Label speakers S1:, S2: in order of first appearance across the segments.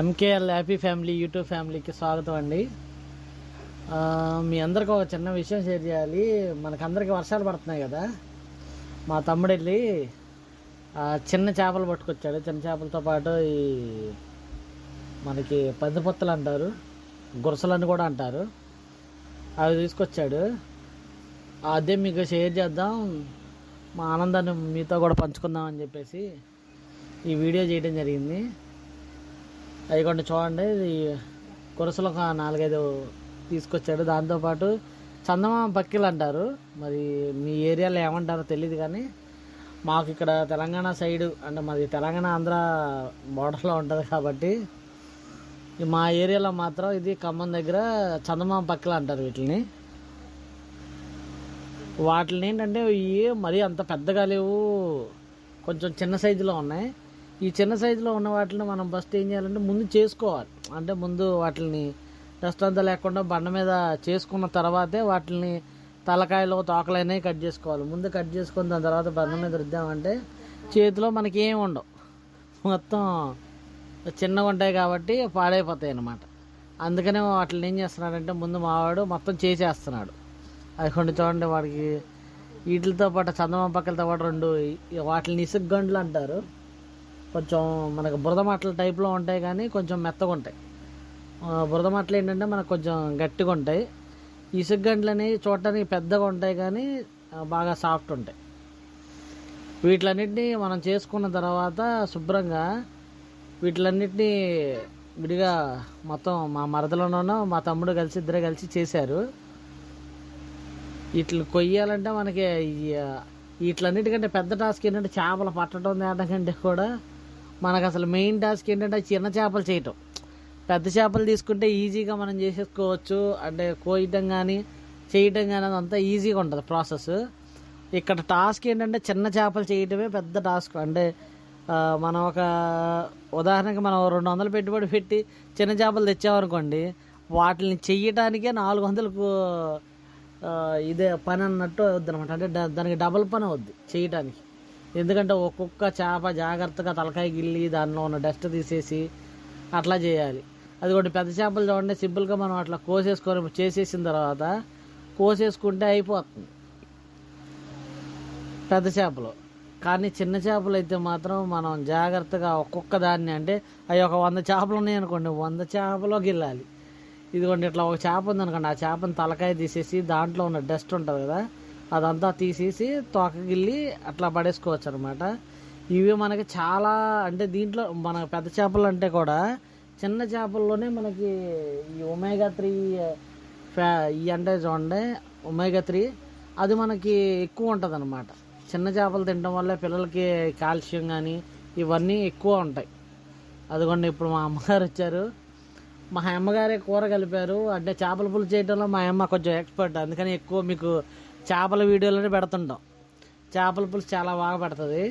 S1: ఎంకేఎల్ happy family YouTube ఫ్యామిలీకి స్వాగతం అండి. మీ అందరికి ఒక చిన్న విషయం షేర్ చేయాలి. మనకందరికి వర్షాలు పడుతున్నాయి కదా. మా తమ్ముడు వెళ్ళి చిన్న చేపలు పట్టుకొచ్చాడు. చిన్న చేపలతో పాటు ఈ మనకి పందిపొత్తులు అంటారు గురసలని కూడా అంటారు. అవి తీసుకొచ్చాడు. అదే మీకు షేర్ చేద్దాం. మా ఆనందాన్ని మీతో కూడా పంచుకుందాం అని చెప్పేసి ఈ వీడియో చేయడం జరిగింది. అవి కొన్ని చూడండి ఇది కురసలు ఒక నాలుగైదు తీసుకొచ్చాడు. దాంతోపాటు చందమామ పక్కిలు అంటారు. మరి మీ ఏరియాలో ఏమంటారో తెలియదు కానీ మాకు ఇక్కడ తెలంగాణ సైడు అంటే మాది తెలంగాణ ఆంధ్ర బోర్డర్లో ఉంటుంది కాబట్టి మా ఏరియాలో మాత్రం ఇది ఖమ్మం దగ్గర చందమామ పక్కిలు అంటారు వీటిని వాటిని ఏంటంటే ఇవి మరీ అంత పెద్దగా లేవు. కొంచెం చిన్న సైజులో ఉన్నాయి. ఈ చిన్న సైజులో ఉన్న వాటిని మనం ఫస్ట్ ఏం చేయాలంటే ముందు చేసుకోవాలి. అంటే ముందు వాటిని డస్ట్ అంతా లేకుండా బండ మీద చేసుకున్న తర్వాతే వాటిని తలకాయలు తోకలైనవి కట్ చేసుకోవాలి. ముందు కట్ చేసుకుని దాని తర్వాత బండ మీద రుద్దామంటే చేతిలో మనకి ఏమి ఉండవు. మొత్తం చిన్నగా ఉంటాయి కాబట్టి పాడైపోతాయి అన్నమాట. అందుకనే వాటిని ఏం చేస్తున్నాడంటే ముందు మావాడు మొత్తం చేసేస్తున్నాడు. అది కొన్ని చూడండి వాడికి వీటితో పాటు చందమామ పక్కలతో పాటు రెండు వాటిని ఇసుగ్గండ్లు అంటారు. కొంచెం మనకు బురద మట్టల టైప్లో ఉంటాయి కానీ కొంచెం మెత్తగా ఉంటాయి. బురద మాటలు ఏంటంటే మనకు కొంచెం గట్టిగా ఉంటాయి. ఇసుగండ్లు అనేవి చూడటానికి పెద్దగా ఉంటాయి కానీ బాగా సాఫ్ట్ ఉంటాయి. వీటిలన్నిటిని మనం చేసుకున్న తర్వాత శుభ్రంగా వీటిలన్నిటినీ విడిగా మొత్తం మా మరదలోనూ మా తమ్ముడు కలిసి ఇద్దరే కలిసి చేశారు. వీటిని కొయ్యాలంటే మనకి ఈ- వీటిలన్నిటికంటే పెద్ద టాస్క్ ఏంటంటే చేపలు పట్టడం తేడం కంటే కూడా మనకు అసలు మెయిన్ టాస్క్ ఏంటంటే చిన్న చేపలు చేయటం. పెద్ద చేపలు తీసుకుంటే ఈజీగా మనం చేసేసుకోవచ్చు. అంటే కోయటం కానీ చేయటం కానీ అదంతా ఈజీగా ఉంటుంది ప్రాసెస్ ఇక్కడ టాస్క్ ఏంటంటే చిన్న చేపలు చేయటమే పెద్ద టాస్క్ అంటే మనం ఒక ఉదాహరణకి మనం రెండు వందలు పెట్టుబడి పెట్టి చిన్న చేపలు తెచ్చామనుకోండి వాటిని చెయ్యటానికే నాలుగు వందలకు ఇదే పని అన్నట్టు అవుద్ది అనమాట అంటే దానికి డబల్ పని అవుద్ది చేయటానికి ఎందుకంటే ఒక్కొక్క చేప జాగ్రత్తగా తలకాయ గిల్లి దానిలో ఉన్న డస్ట్ తీసేసి అట్లా చేయాలి. అది కొన్ని పెద్ద చేపలు చూడండి సింపుల్గా మనం అట్లా కోసేసుకొని చేసేసిన తర్వాత కోసేసుకుంటే అయిపోతుంది. పెద్ద చేపలు. కానీ చిన్న చేపలు అయితే మాత్రం మనం జాగ్రత్తగా ఒక్కొక్క దాన్ని అంటే అవి ఒక వంద చేపలు ఉన్నాయి అనుకోండి వంద చేపలో గిల్లాలి. ఇదిగోండి ఇట్లా ఒక చేప ఉంది అనుకోండి ఆ చేపను తలకాయ తీసేసి దాంట్లో ఉన్న డస్ట్ ఉంటుంది కదా అదంతా తీసేసి తోకగిల్లి అట్లా పడేసుకోవచ్చు అనమాట ఇవి మనకి చాలా అంటే దీంట్లో మన పెద్ద చేపలు అంటే కూడా చిన్న చేపల్లోనే మనకి ఈ ఒమేగా త్రీ ఫ్యా ఈ అంటే చూడండి ఒమేగా త్రీ అది మనకి ఎక్కువ ఉంటుంది అనమాట చిన్న చేపలు తినడం వల్ల పిల్లలకి కాల్షియం కానీ ఇవన్నీ ఎక్కువ ఉంటాయి. అదిగోండి ఇప్పుడు మా అమ్మగారు వచ్చారు. మా అమ్మగారే కూర కలిపారు. అంటే చేపల పులుసు చేయడంలో మా అమ్మ కొంచెం ఎక్స్పర్ట్ అందుకని ఎక్కువ మీకు చేపల వీడియోలోనే పెడుతుంటాం. చేపల పులుసు చాలా బాగా పెడుతుంది.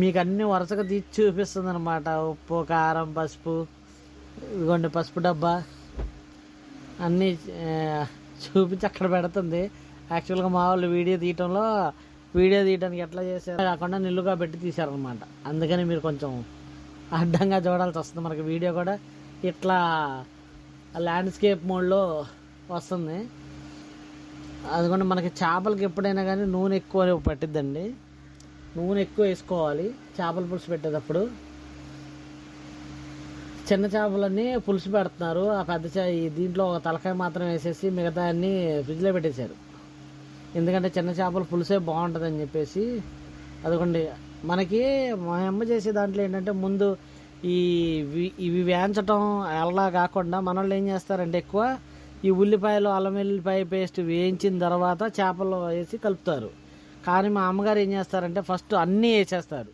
S1: మీకు అన్నీ వరుసగా తీసి చూపిస్తుంది అనమాట ఉప్పు కారం పసుపు ఇదిగోండి పసుపు డబ్బా. అన్నీ చూపించి అక్కడ పెడుతుంది. యాక్చువల్గా మా వాళ్ళు వీడియో తీయటంలో వీడియో తీయడానికి ఎట్లా చేశారు? కాకుండా నిల్లుగా పెట్టి తీశారనమాట అందుకని మీరు కొంచెం అడ్డంగా చూడాల్సి వస్తుంది. మనకి వీడియో కూడా ఇట్లా ల్యాండ్స్కేప్ మోడ్లో వస్తుంది. అదిగోండి మనకి చేపలకి ఎప్పుడైనా కానీ నూనె ఎక్కువ పట్టిద్దండి. నూనె ఎక్కువ వేసుకోవాలి. చేపల పులుసు పెట్టేటప్పుడు. చిన్న చేపలన్నీ పులుసు పెడుతున్నారు. ఆ పెద్ద చే దీంట్లో ఒక తలకాయ మాత్రం వేసేసి మిగతా అన్ని ఫ్రిడ్జ్లో పెట్టేశారు. ఎందుకంటే చిన్న చేపల పులుసే బాగుంటుందని చెప్పేసి. అదిగోండి మనకి మా అమ్మ చేసే దాంట్లో ఏంటంటే ముందు ఈ ఇవి వేయించటం అలా కాకుండా మన వాళ్ళు ఏం చేస్తారంటే ఎక్కువ ఈ ఉల్లిపాయలు అల్లం వెల్లిపాయ పేస్ట్ వేయించిన తర్వాత చేపలు వేసి కలుపుతారు. కానీ మా అమ్మగారు ఏం చేస్తారంటే ఫస్ట్ అన్నీ వేసేస్తారు.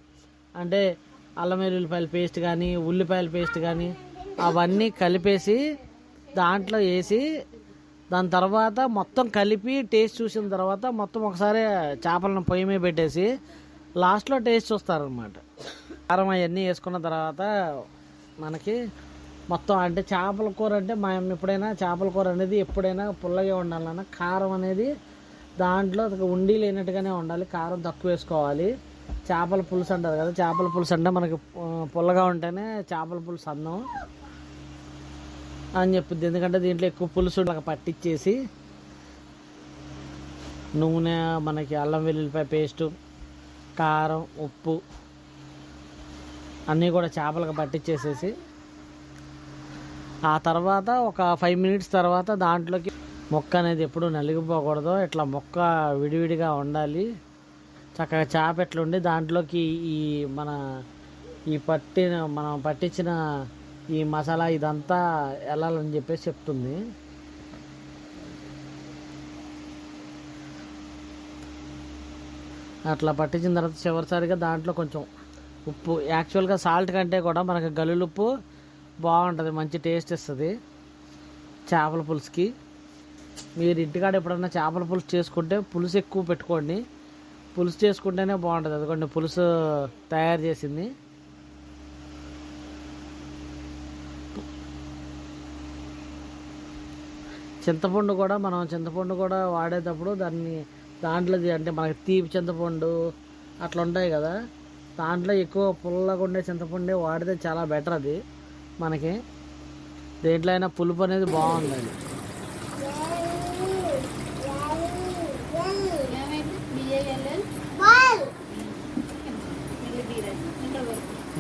S1: అంటే అల్లం వెల్లుల్లిపాయల పేస్ట్ కానీ ఉల్లిపాయల పేస్ట్ కానీ అవన్నీ కలిపేసి దాంట్లో వేసి దాని తర్వాత మొత్తం కలిపి టేస్ట్ చూసిన తర్వాత మొత్తం ఒకసారి చేపలను పొయ్యి మీద పెట్టేసి లాస్ట్లో టేస్ట్ చూస్తారనమాట కారం అవన్నీ వేసుకున్న తర్వాత మనకి మొత్తం అంటే చేపల కూర అంటే మనం ఎప్పుడైనా చేపల కూర అనేది ఎప్పుడైనా పుల్లగా ఉండాలన్నా కారం అనేది దాంట్లో ఉండి లేనట్టుగానే ఉండాలి. కారం తక్కువ వేసుకోవాలి. చేపల పులుసు అంటారు కదా చేపల పులుసు అంటే మనకి పుల్లగా ఉంటేనే చేపల పులుసు అన్నం అని చెప్పుద్ది. ఎందుకంటే దీంట్లో ఎక్కువ పులుసు పట్టించేసి నూనె మనకి అల్లం వెల్లుల్లిపాయ పేస్టు కారం ఉప్పు అన్నీ కూడా చేపలకు పట్టించేసేసి ఆ తర్వాత ఒక ఫైవ్ మినిట్స్ తర్వాత దాంట్లోకి మొక్క అనేది ఎప్పుడు నలిగిపోకూడదు. ఇట్లా మొక్క విడివిడిగా ఉండాలి. చక్కగా చేప ఎట్లా ఉండి దాంట్లోకి ఈ మన ఈ పట్టిన మనం పట్టించిన ఈ మసాలా ఇదంతా వెళ్ళాలని చెప్పేసి చెప్తుంది. అట్లా పట్టించిన తర్వాత చివరిసారిగా దాంట్లో కొంచెం ఉప్పు యాక్చువల్గా సాల్ట్ కంటే కూడా మనకి గల్లులుప్పు బాగుంటుంది మంచి టేస్ట్ ఇస్తుంది. చేపల పులుసుకి. మీరు ఇంటికాడ ఎప్పుడన్నా చేపల పులుసు చేసుకుంటే పులుసు ఎక్కువ పెట్టుకోండి. పులుసు చేసుకుంటేనే బాగుంటుంది. అదిగోండి పులుసు తయారు చేసింది. చింతపండు కూడా మనం చింతపండు కూడా వాడేటప్పుడు దాన్ని దాంట్లో అంటే మనకి తీపి చింతపండు అట్లా ఉంటాయి కదా. దాంట్లో ఎక్కువ పుల్లగా ఉండే చింతపండే వాడితే చాలా బెటర్ అది. మనకి దేంట్లో అయినా పులుపు అనేది బాగుంది.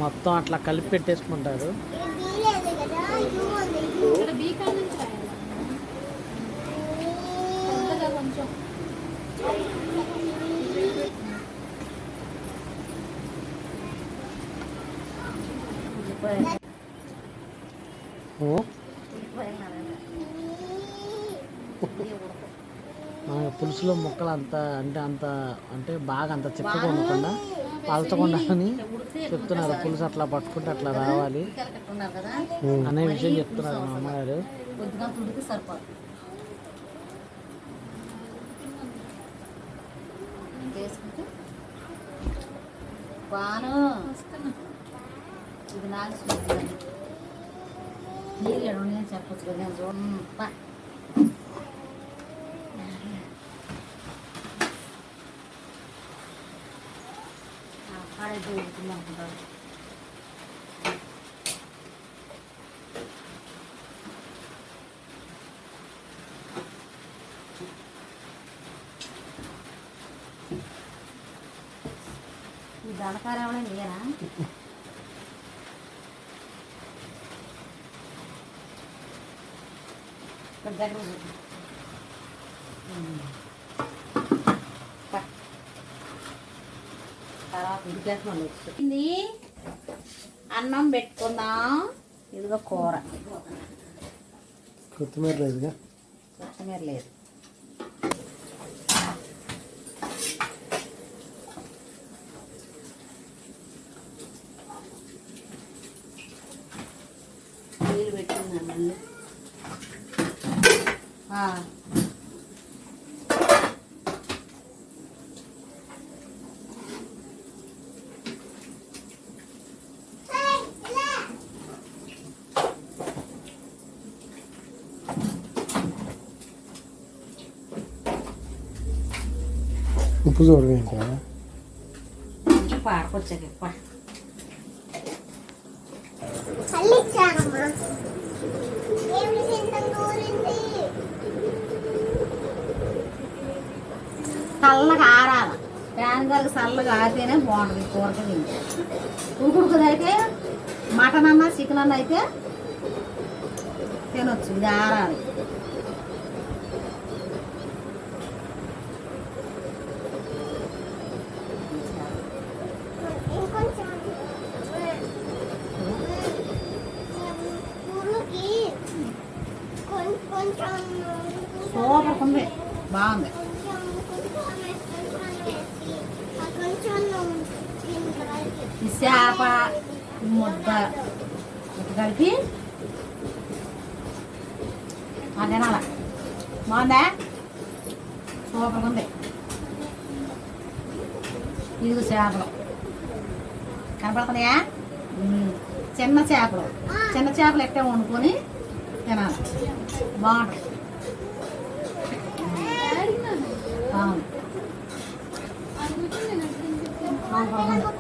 S1: మొత్తం అట్లా కలిపి పెట్టేసుకుంటారు.
S2: ఇక్కడ
S1: మన పులుసులో ముక్కలు అంత అంటే అంత అంటే బాగా అంత చిక్కగా ఉండకుండా పలచకుండా అని చెప్తున్నారు. పులుసు అట్లా పట్టుకుంటే అట్లా రావాలి. అనే విషయం చెప్తున్నారు మా అమ్మగారు.
S3: ఇది నాకు చెప్పొచ్చు కదా నేను చూడండి పా. ఆ, పాడైతే ఉడుకుతుంది అనుకుంటాను ఈ దళకారం ఏమైనా ఇక్కడ దగ్గర ఇది అన్నం పెట్టుకుందాం? ఇదిగో కూర.
S1: కొత్తిమీర లేదుగా?
S3: కొత్తిమీర లేదు. నీళ్ళు పెట్టుకున్నాను మళ్ళీ?
S1: ఉప్పు చూడగా ఇంకా
S3: చల్లగా ఆరాలి ఫ్యాన్ గారికి చల్లగా ఆరితేనే బాగుంటుంది కూరకి తింటే ఉడుకుడుకుది అయితే మటన్ అన్న చికెన్ అన్న అయితే తినొచ్చు ఇది ఆరాలి సూపర్ ఉంది. బాగుంది. చేప ముద్ద కలిపి తినాల. బాగుందా? సూపర్ ఉంది. ఇది చేపలు. కనపడుతున్నాయా. చిన్న చేపలు. చిన్న చేపలు ఎట్టే వండుకొని తినాలి. బాగుంటుంది.
S2: 好
S3: 手な。